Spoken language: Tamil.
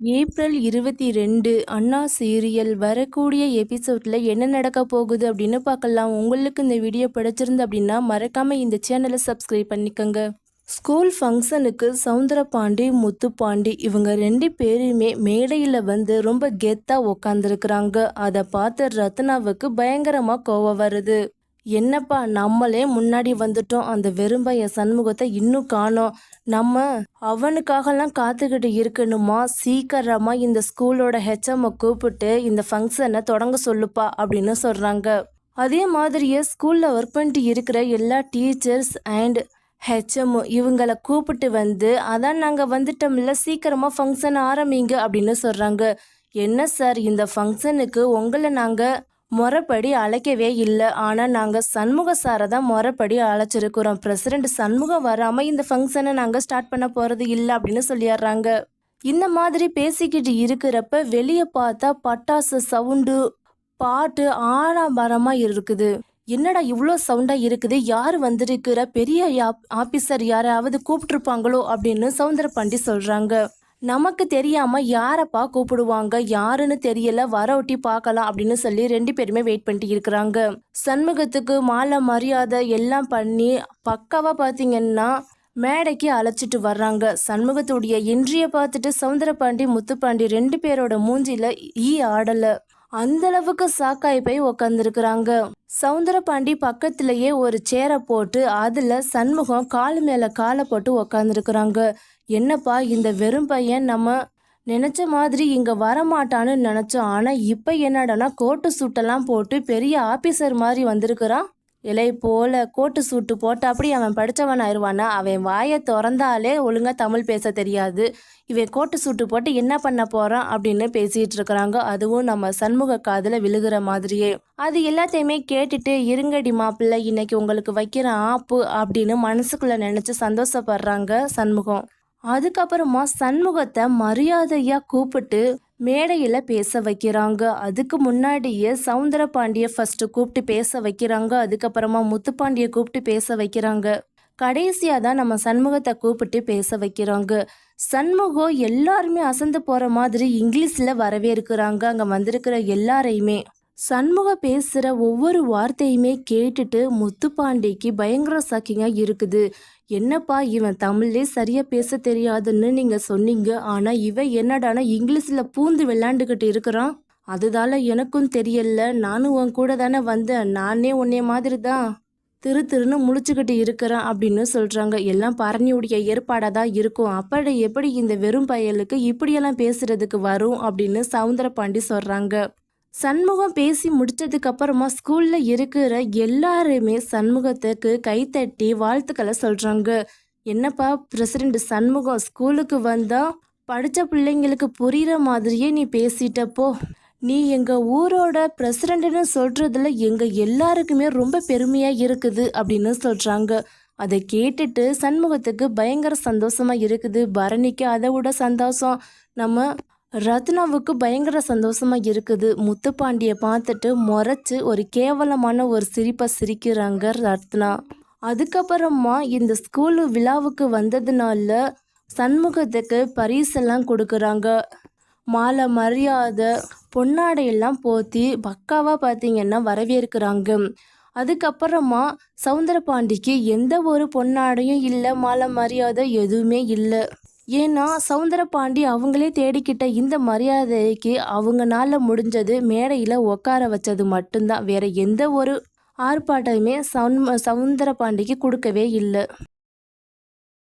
ஏப்ரல் இருபத்தி ரெண்டு அண்ணா சீரியல் வரக்கூடிய எபிசோடில் என்ன நடக்க போகுது அப்படின்னு பார்க்கலாம். உங்களுக்கு இந்த வீடியோ பிடிச்சிருந்து அப்படின்னா மறக்காமல் இந்த சேனலை சப்ஸ்கிரைப் பண்ணிக்கோங்க. ஸ்கூல் ஃபங்க்ஷனுக்கு சௌந்தர பாண்டி முத்து பாண்டி இவங்க ரெண்டு பேருமே மேடையில் வந்து ரொம்ப கெத்தாக உக்காந்துருக்குறாங்க. அதை பார்த்து ரத்னாவுக்கு பயங்கரமாக கோவம் வருது. என்னப்பா நம்மளே முன்னாடி வந்துட்டோம். அந்த வெறும்பைய சண்முகத்தை இன்னும் காணோம். நம்ம அவனுக்காகலாம் காத்துக்கிட்டு இருக்கணுமா? சீக்கிரமா இந்த ஸ்கூலோட ஹெச்எம்மை கூப்பிட்டு இந்த ஃபங்க்ஷனை தொடங்க சொல்லுப்பா அப்படின்னு சொல்றாங்க. அதே மாதிரியே ஸ்கூல்ல ஒர்க் பண்ணிட்டு இருக்கிற எல்லா டீச்சர்ஸ் அண்ட் ஹெச்எம் இவங்களை கூப்பிட்டு வந்து அதான் நாங்கள் வந்துட்டோம்ல சீக்கிரமாக ஃபங்க்ஷன் ஆரம்பிங்க அப்படின்னு சொல்கிறாங்க என்ன சார் இந்த ஃபங்க்ஷனுக்கு உங்களை நாங்கள் முறைப்படி அழைக்கவே இல்லை. ஆனால் நாங்கள் சண்முக சாரை தான் முறைப்படி அழைச்சிருக்கிறோம். பிரசிடெண்ட் சண்முகம் வராமல் இந்த ஃபங்க்ஷனை நாங்கள் ஸ்டார்ட் பண்ண போகிறது இல்லை அப்படின்னு சொல்லிடுறாங்க. இந்த மாதிரி பேசிக்கிட்டு இருக்கிறப்ப வெளியே பார்த்தா பட்டாசு சவுண்டு பாட்டு ஆடம்பரமாக இருக்குது. என்னடா இவ்வளோ சவுண்டாக இருக்குது? யார் வந்திருக்கிற? பெரிய ஆஃபீஸர் யாராவது கூப்பிட்டுருப்பாங்களோ அப்படின்னு சவுந்தர பாண்டி சொல்கிறாங்க நமக்கு தெரியாம யாரப்பா கூப்பிடுவாங்க? யாருன்னு தெரியல. வர ஒட்டி பார்க்கலாம் அப்படின்னு சொல்லி ரெண்டு பேருமே வெயிட் பண்ணிட்டு இருக்கிறாங்க. சண்முகத்துக்கு மாலை மரியாதை எல்லாம் பண்ணி பக்காவா பாத்தீங்கன்னா மேடைக்கு அழைச்சிட்டு வர்றாங்க. சண்முகத்துடைய இன்றிய பார்த்துட்டு சவுந்தரபாண்டி முத்துப்பாண்டி ரெண்டு பேரோட மூஞ்சில ஈ ஆடல. அந்த அளவுக்கு சாக்காய் போய் உக்காந்துருக்குறாங்க. சவுந்தரபாண்டி பக்கத்திலேயே ஒரு சேரை போட்டு அதுல சண்முகம் கால் மேல காலை போட்டு உக்காந்துருக்குறாங்க. என்னப்பா இந்த வெறும் பையன் நம்ம நினச்ச மாதிரி இங்கே வரமாட்டான்னு நினச்சோம் ஆனால் இப்போ என்னடானா கோட்டு சூட்டெல்லாம் போட்டு பெரிய ஆஃபீஸர் மாதிரி வந்திருக்கிறான். இலை போல கோட்டு சூட்டு போட்டு அப்படி அவன் படித்தவன் ஆயிடுவானா அவன் வாயை திறந்தாலே ஒழுங்காக தமிழ் பேச தெரியாது. இவன் கோட்டு சூட்டு போட்டு என்ன பண்ண போகிறான் அப்படின்னு பேசிகிட்டு இருக்கிறாங்க அதுவும் நம்ம சண்முக காதில் விழுகிற மாதிரியே. அது எல்லாத்தையுமே கேட்டுட்டு இருங்கடி மாப்பிள்ளை இன்னைக்கு உங்களுக்கு வைக்கிற ஆப்பு அப்படின்னு மனசுக்குள்ளே நினச்சி சந்தோஷப்படுறாங்க சண்முகம். அதுக்கப்புறமா சண்முகத்தை மரியாதையாக கூப்பிட்டு மேடையில் பேச வைக்கிறாங்க. அதுக்கு முன்னாடியே சவுந்தர பாண்டிய ஃபஸ்ட்டு கூப்பிட்டு பேச வைக்கிறாங்க. அதுக்கப்புறமா முத்துப்பாண்டிய கூப்பிட்டு பேச வைக்கிறாங்க. கடைசியாக தான் நம்ம சண்முகத்தை கூப்பிட்டு பேச வைக்கிறாங்க. சண்முகம் எல்லாருமே அசந்து போகிற மாதிரி இங்கிலீஷில் வரவே இருக்கிறாங்க அங்கே வந்திருக்கிற எல்லாரையுமே. சண்முகம் பேசுகிற ஒவ்வொரு வார்த்தையுமே கேட்டுட்டு முத்துப்பாண்டிக்கு பயங்கர சக்கிங்காக இருக்குது. என்னப்பா இவன் தமிழ்லே சரியாக பேச தெரியாதுன்னு நீங்கள் சொன்னீங்க. ஆனால் இவன் என்னடானா இங்கிலீஷில் பூந்து விளையாண்டுக்கிட்டு இருக்கிறான். அதுதால எனக்கும் தெரியல. நானும் உன் கூட தானே வந்தேன். நானே உன்னைய மாதிரி தான் திரு திருன்னு முழிச்சுக்கிட்டு இருக்கிறேன் அப்படின்னு சொல்கிறாங்க எல்லாம் பரணியுடைய ஏற்பாடாக தான் இருக்கும். அப்படி எப்படி இந்த வெறும் பயலுக்கு இப்படியெல்லாம் பேசுகிறதுக்கு வரும்? அப்படின்னு சவுந்தர பாண்டி சொல்கிறாங்க சண்முகம் பேசி முடிச்சதுக்கு அப்புறமா ஸ்கூல்ல இருக்கிற எல்லாருமே சண்முகத்துக்கு கைத்தட்டி வாழ்த்துக்களை சொல்றாங்க. என்னப்பா பிரசிடென்ட் சண்முகம் ஸ்கூலுக்கு வந்தா படித்த பிள்ளைங்களுக்கு புரிகிற மாதிரியே நீ பேசிட்டப்போ நீ எங்கள் ஊரோட பிரசிடென்ட்னு சொல்கிறதுல எங்கள் எல்லாருக்குமே ரொம்ப பெருமையாக இருக்குது அப்படின்னு சொல்கிறாங்க அதை கேட்டுட்டு சண்முகத்துக்கு பயங்கர சந்தோஷமாக இருக்குது. பரணிக்கு அதை விட சந்தோஷம். நம்ம ரத்னாவுக்கு பயங்கர சந்தோஷமாக இருக்குது. முத்துப்பாண்டியை பார்த்துட்டு முறைச்சி ஒரு கேவலமான ஒரு சிரிப்பை சிரிக்கிறாங்க ரத்னா. அதுக்கப்புறமா இந்த ஸ்கூலு விழாவுக்கு வந்ததுனால சண்முகத்துக்கு பரிசெல்லாம் கொடுக்குறாங்க. மாலை மரியாதை பொன்னாடையெல்லாம் போத்தி பக்காவாக பார்த்தீங்கன்னா வரவேற்கிறாங்க. அதுக்கப்புறமா சவுந்தரபாண்டிக்கு எந்த ஒரு பொன்னாடையும் இல்லை மாலை மரியாதை எதுவுமே இல்லை. ஏன்னா சவுந்தரபாண்டி அவங்களே தேடிக்கிட்ட இந்த மரியாதைக்கு அவங்கனால முடிஞ்சது மேடையில் உட்கார வச்சது மட்டும்தான். வேற எந்த ஒரு ஆர்ப்பாட்டமே சவுந்தர பாண்டிக்கு கொடுக்கவே இல்லை.